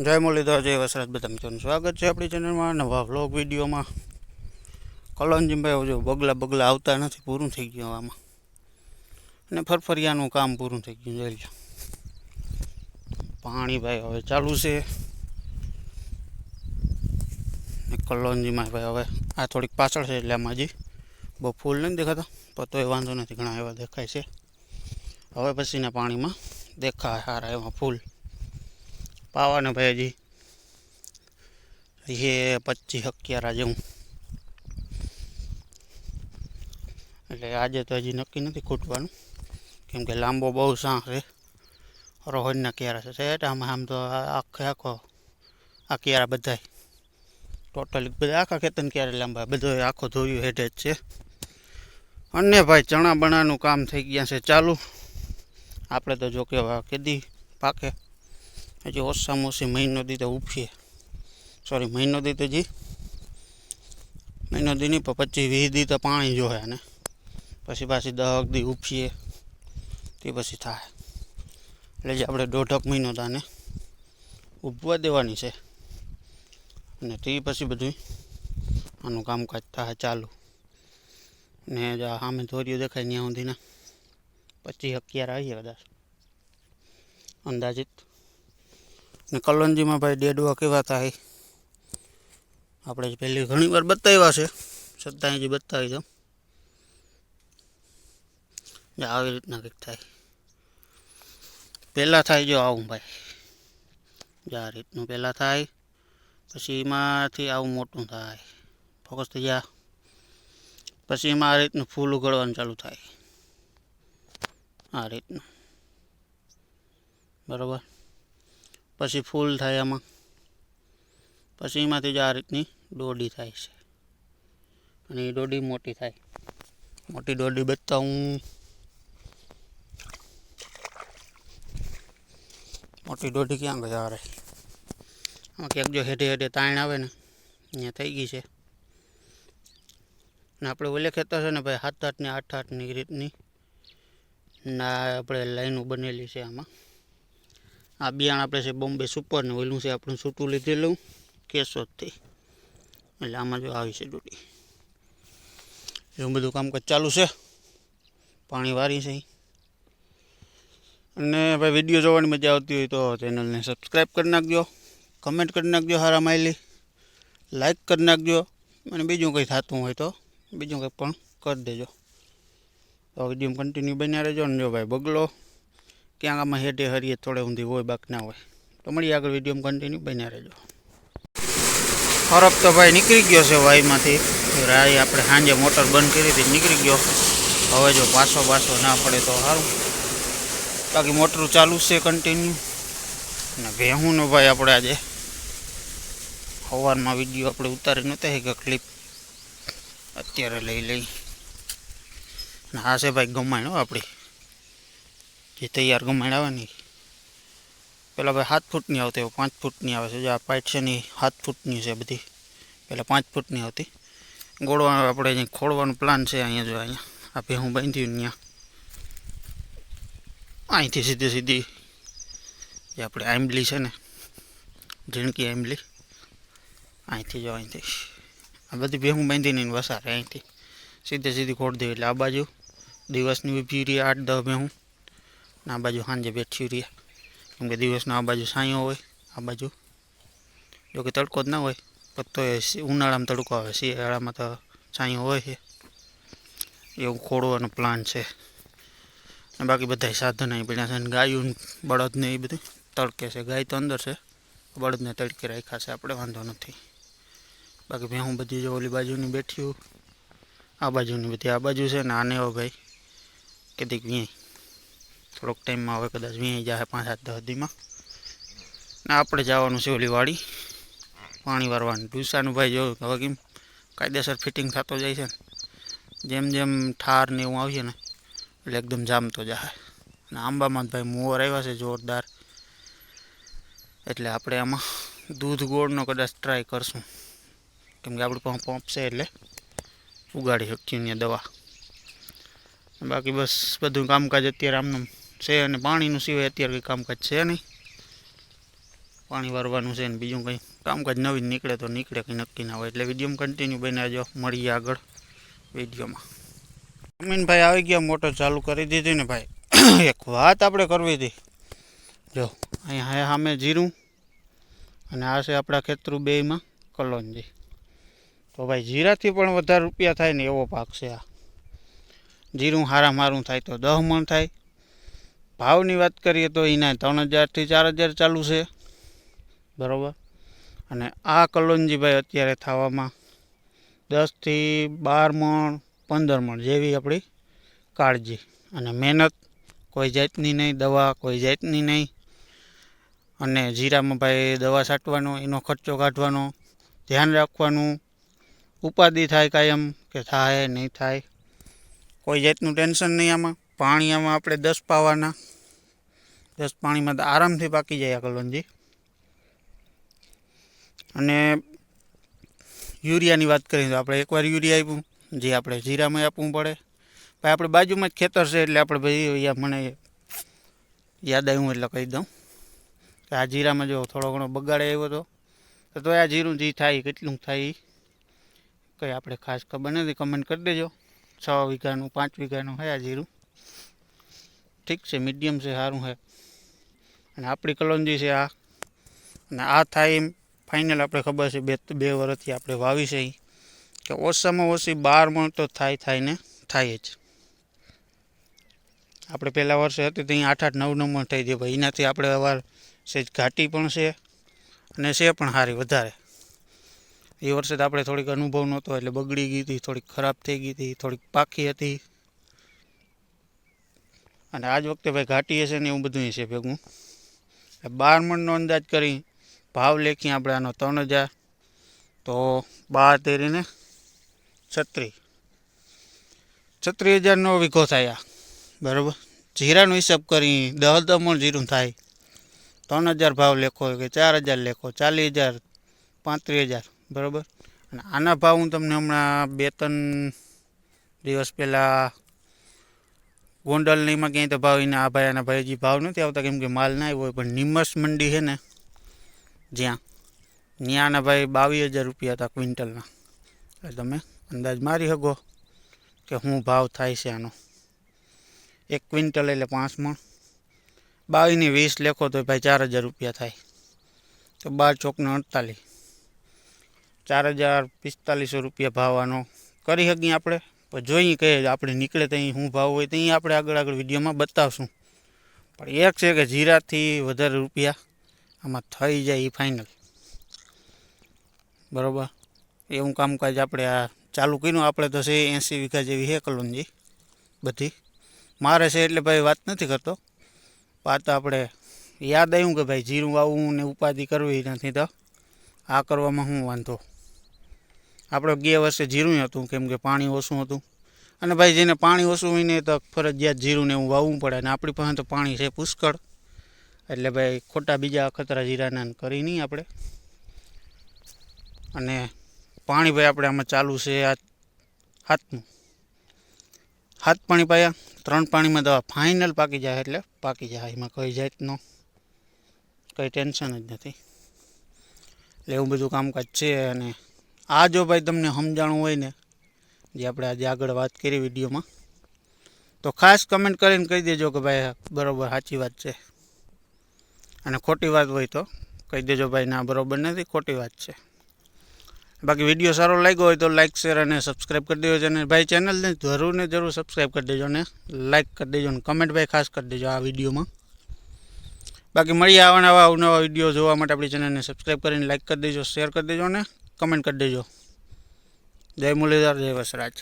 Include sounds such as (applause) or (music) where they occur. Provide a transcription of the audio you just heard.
જય મુરલીધર, જય વસરાજ બધા મિત્રોનું સ્વાગત છે આપણી ચેનલમાં નવા વ્લોગ વિડીયોમાં. કલોનજીભાઈ જો બગલા બગલા આવતા નથી, પૂરું થઈ ગયું આમાં. અને ફરફરિયાનું કામ પૂરું થઈ ગયું, જોઈ પાણી ભાઈ હવે ચાલુ છે. ને કલોંજીમાં ભાઈ હવે આ થોડીક પાછળ છે એટલે આમાં હજી બહુ ફૂલ નથી દેખાતા, પણ તોય વાંધો નથી, ઘણા એવા દેખાય છે. હવે પછીના પાણીમાં દેખાય સારા એવા ફૂલ. પાવાને ભાઈ હજી. એ પચીસ અગિયાર જેવું એટલે આજે તો હજી નક્કી નથી ખૂટવાનું. કેમ કે લાંબો બહુ સાં છે. રોહનના ક્યારા છે? સેટ આમાં આમ તો આખે આખો આ ક્યારા બધાય? ટોટલી બધા આખા ખેતર ક્યારે લાંબા? બધો આખો ધોયું હેઠે જ છે. અને ભાઈ ચણા બણાનું કામ થઈ ગયા છે ચાલુ. આપણે તો જો કે કીધી પાકે. હજી ઓછામાં ઓછી મહિનો દી તો ઉપીએ સોરી મહિનો દી તો જી. મહિનો દી નહીં પણ પચીસ વીસ દી તો પાણી જોહે અને પછી પાછી દહક દી ઉપીએ તે પછી થાય. એટલે જે આપણે દોઢક મહિનો તાને ઉપવા દેવાની છે. અને તે પછી બધું આનું કામકાજ થાય ચાલુ. ને જો સામે ધોરીઓ દેખાય ત્યાં સુધીના પચીસ અગિયાર આવીએ કદાચ અંદાજિત. ને કલોંજીમાં ભાઈ ડેડવા કેવા થાય? આપણે પહેલી ઘણી વાર બતાવ્યા છે. છતાં હજી બતાવી દઉં જે આવી રીતના કંઈક થાય. પહેલાં થાય જો આવું ભાઈ. જે આ રીતનું પહેલાં થાય, પછી એમાંથી આવું મોટું થાય. ફોકસ થઈ જા પછી એમાં આ રીતનું ફૂલ ઉગાડવાનું ચાલુ થાય. આ રીતનું. બરાબર? પછી ફૂલ થાય આમાં. પછી એમાંથી જ આ રીતની દોડી થાય છે. અને એ દોડી મોટી થાય. મોટી દોડી બતાવું. મોટી દોડી ક્યાં ગયા અરે આમાં ક્યાંક જો હેઠે હેઠે તાણ આવે ને, અહીંયા થઈ ગઈ છે. ને આપણે ઓલે ખેતર છે ને ભાઈ સાત આઠની આઠ આઠની રીતની ના આપણે લાઈનો બનેલી છે આમાં. આ બિયાણ આપણે છે બોમ્બે સુપરનું ઓલું છે, આપણું છૂટું લીધેલું, કેશોદથી. એટલે આમાં જો આવી છે ડૂટી એવું બધું કામકાજ ચાલુ છે. પાણી વારી છે. અને ભાઈ વીડિયો જોવાની મજા આવતી હોય તો ચેનલને સબસ્ક્રાઈબ કરી નાખજો. કમેન્ટ કરી નાખજો હારા માયલી. લાઈક કરી નાખજો. અને બીજું કંઈ થતું હોય તો બીજું કંઈ પણ કરી દેજો. તો વીડિયો કન્ટિન્યુ બન્યા રહેજો. ને જો ભાઈ બગલો ક્યાંક આમાં હેઠે હરીએ થોડે ઊંધી હોય, બાક ના હોય. તો મળીએ આગળ વીડિયો કન્ટિન્યુ બન્યા રહેજો. ફરક તો ભાઈ નીકળી ગયો છે વાયમાંથી રાય આપણે સાંજે મોટર બંધ કરી હતી, નીકળી ગયો. હવે જો પાછો પાછો ના પડે તો સારું. બાકી મોટર ચાલુ છે કન્ટિન્યુ અને ભેહુંનો ભાઈ આપણે આજે. સવારમાં વીડિયો આપણે ઉતારી નહોતા કે ક્લિપ અત્યારે લઈ લઈ. અને આ છે ભાઈ ગમાણ હો આપણી. જે તૈયાર ગમાણ આવે ને પેલા ભાઈ સાત ફૂટની આવતી હવે પાંચ ફૂટની આવે છે જે આ પાઇટ છે ને એ સાત ફૂટની છે બધી પહેલાં પાંચ ફૂટની આવતી ગોળવાનું આપણે અહીંયા ખોળવાનું પ્લાન છે અહીંયા જો અહીંયા આ ભેહું બાંધ્યું ત્યાં અહીંથી સીધી સીધી જે આપણે આંબલી છે ને ઝીણકી આંબલી અહીંથી જો અહીંથી આ બધી ભેહું બાંધીને એને વસારે અહીંથી સીધે સીધી ખોડ દે એટલે આ બાજુ દિવસની ઊભી રહી આઠ દસ ભેહું ને આ બાજુ સાંજે બેઠી રહીએ કેમ કે દિવસના આ બાજુ સાંયો હોય, આ બાજુ. જો કે તડકો જ ના હોય પત્તો એ ઉનાળામાં તડકો આવે, શિયાળામાં તો સાંયો હોય છે. એવું ખોડવાનો પ્લાન છે. ને બાકી બધા સાધન અહીં પડ્યા છે, અને ગાયું બળદને એ બધું તડકે છે. ગાય તો અંદર છે બળદને તડકે રાખ્યા છે આપણે, વાંધો નથી. બાકી ભેહું બધી જો ઓલી બાજુની બેઠ્યું આ બાજુની બધી આ બાજુ છે ને આને ભાઈ કદીક વ્યાય થોડોક ટાઈમમાં હવે કદાચ વીણી જાય પાંચ સાત દસ દીમાં. ને આપણે જવાનું છે ઓલી વાડી પાણી વારવાનું. ડુસાનું ભાઈ જો હવે કેમ કાયદેસર ફિટિંગ થતો જાય છે ને. જેમ જેમ ઠાર ને એવું આવશે ને, એટલે એકદમ જામતો જાય અને આંબામાં ભાઈ મોર આવ્યા છે જોરદાર. એટલે આપણે આમાં દૂધ ગોળનો કદાચ ટ્રાય કરશું. કેમ કે આપણી પાસે પંપ છે એટલે ઉગાડી શકીએ દવા. બાકી બસ બધું કામકાજ અત્યારે આમનું છે અને પાણીનું સિવાય અત્યારે કંઈ કામકાજ છે નહીં. પાણી વારવાનું છે ને બીજું કંઈ. કામકાજ નવી નીકળે તો નીકળે કંઈ નક્કી ના હોય. એટલે વિડીયોમાં કન્ટિન્યુ બને જો. મળીએ આગળ વિડીયોમાં. અમીનભાઈ આવી ગયા, મોટર ચાલુ કરી દીધી ને ભાઈ. (coughs) એક વાત આપણે કરવી હતી. જો અહીંયા સામે જીરું અને આ છે આપણા ખેતરું બેયમાં કલોનજી. તો ભાઈ જીરાથી પણ વધારે રૂપિયા થાય ને એવો પાક છે આ. જીરું હારા મારું થાય તો દહ મણ થાય. ભાવની વાત કરીએ તો એના ત્રણ હજારથી ચાર હજાર ચાલુ છે. બરાબર. અને આ કલોંજીભાઈ અત્યારે થવામાં દસથી બાર મણ પંદર મણ જેવી આપણી કાળજી. અને મહેનત કોઈ જાતની નહીં દવા કોઈ જાતની નહીં. અને જીરામાં ભાઈ દવા છાંટવાનો એનો ખર્ચો કાઢવાનો ધ્યાન રાખવાનું. ઉપાધિ થાય કાયમ કે થાય નહીં થાય. કોઈ જાતનું ટેન્શન નહીં આમાં. પાણી આમાં આપણે દસ પાવાના. દસ પાણીમાં તો આરામથી પાકી જાય આ કલોંજી અને યુરિયાની વાત કરીએ તો આપણે એકવાર યુરિયા આપ્યું, જે આપણે જીરામાં આપવું પડે. ભાઈ, આપણે બાજુમાં જ ખેતર છે એટલે આપણે ભાઈ મને યાદ આવ્યું એટલે કહી દઉં. કે આ જીરામાં જો થોડો ઘણો બગાડે આવ્યો હતો તો તો આ જીરું જે થાય, કેટલું થાય કંઈ આપણે ખાસ ખબર નથી કમેન્ટ કરી દેજો. છ વીઘાનું, પાંચ વીઘાનું હે આ જીરું. ઠીક છે મીડિયમ છે, સારું છે અને આપણી કલોંજી છે આ. અને આ થાય એમ ફાઇનલ આપણે ખબર છે બે બે વર્ષથી આપણે વાવી છે કે ઓછામાં ઓછી બાર મણ તો થાય થાય ને થાય જ. આપણે પહેલાં વર્ષે હતી તો અહીંયા આઠ આઠ નવ નવ મણ થઈ જાય ભાઈ, એનાથી આપણે અવાર સેજ ઘાટી પણ છે અને છે પણ સારી વધારે. એ વર્ષે તો આપણે થોડીક અનુભવ નહોતો એટલે બગડી ગઈ હતી, થોડીક ખરાબ થઈ ગઈ હતી, થોડીક પાકી હતી. અને આજ વખતે ભાઈ ઘાટી હશે ને એવું બધું છે ભેગું. બાર મણનો અંદાજ કરી ભાવ લેખી આપણે આનો ત્રણ હજાર. તો બાર તેરીને છત્રીસ છત્રીસ હજારનો વીઘો થાય બરાબર? જીરાનો હિસાબ કરી દહ દમણ મણ જીરું થાય. ત્રણ હજાર ભાવ લેખો કે ચાર હજાર લેખો, ચાલીસ હજાર, પાંત્રીસ હજાર. બરાબર? અને આના ભાવ હું તમને હમણાં બે ત્રણ દિવસ પહેલાં ગોંડલનીમાં ક્યાંય તો ભાવ એને આ ભાઈ આના ભાઈ ભાવ નથી આવતા, કેમ કે માલ ના આવ્યો હોય, પણ નિમસ મંડી છે ને, જ્યાં. ત્યાંના ભાઈ બાવીસ હજાર રૂપિયા હતા ક્વિન્ટલના. એટલે તમે અંદાજ મારી શકો કે શું ભાવ થાય છે આનો. એક ક્વિન્ટલ એટલે પાંચ મણ. બાવીસની વીસ લેખો તો ભાઈ ચાર હજાર રૂપિયા થાય. તો બાર ચોકને અડતાલીસ. ચાર હજાર પિસ્તાલીસો રૂપિયા ભાવ આનો કરી શકીએ આપણે. પણ જોઈએ કે આપણે નીકળે ત્યાં શું ભાવ હોય ત્યાં આપણે આગળ આગળ વિડીયોમાં બતાવશું. પણ એક છે કે જીરાથી વધારે રૂપિયા આમાં થઈ જાય એ ફાઇનલ બરાબર? એવું કામકાજ આપણે આ ચાલુ કર્યું. આપણે તો છે એંસી વીઘા જેવી છે કલોનજી બધી. મારે છે એટલે ભાઈ વાત નથી કરતો. વાત આપણે યાદ આવ્યું કે ભાઈ જીરું વાવવું ને ઉપાધિ કરવી નથી તો આ કરવામાં શું વાંધો. આપણે ગયા વર્ષે જીરું હતું, કેમ કે પાણી ઓછું હતું. અને ભાઈ જેને પાણી ઓછું હોય ને તો ફરજિયાત જીરુંને એવું વાવવું પડે અને આપણી પાસે તો પાણી છે પુષ્કળ. એટલે ભાઈ ખોટા બીજા અખતરા જીરાના કરી નહીં આપણે. અને પાણી ભાઈ આપણે આમાં ચાલુ છે આ હાથનું. હાથ પાણી પાયા ત્રણ પાણીમાં દવા ફાઇનલ પાકી જાય એટલે પાકી જાય, એમાં કઈ જાતનો કંઈ ટેન્શન જ નથી. એટલે એવું બધું કામકાજ છે અને આ જો ભાઈ તમને સમજાણું હોય ને, જે આપણે આજે આગળ વાત કરી વિડીયોમાં, તો ખાસ કમેન્ટ કરીને કહી દેજો કે ભાઈ બરાબર, સાચી વાત છે. અને ખોટી વાત હોય તો કહી દેજો ભાઈ, ના, બરાબર નથી, ખોટી વાત છે. બાકી વીડિયો સારો લાગ્યો હોય તો લાઇક શેર અને સબસ્ક્રાઈબ કરી દેજો અને ભાઈ ચેનલને જરૂર ને જરૂર સબસ્ક્રાઈબ કરી દેજો અને લાઇક કરી દેજો અને કમેન્ટ ભાઈ ખાસ કરી દેજો આ વિડીયોમાં. બાકી મળીએ આવા નવા અવનવા વીડિયો જોવા માટે આપણી ચેનલને સબસ્ક્રાઈબ કરીને લાઇક કરી દેજો શેર કરી દેજો અને કમેન્ટ કરી દેજો. જય મુરલીધર જય વસરાજ.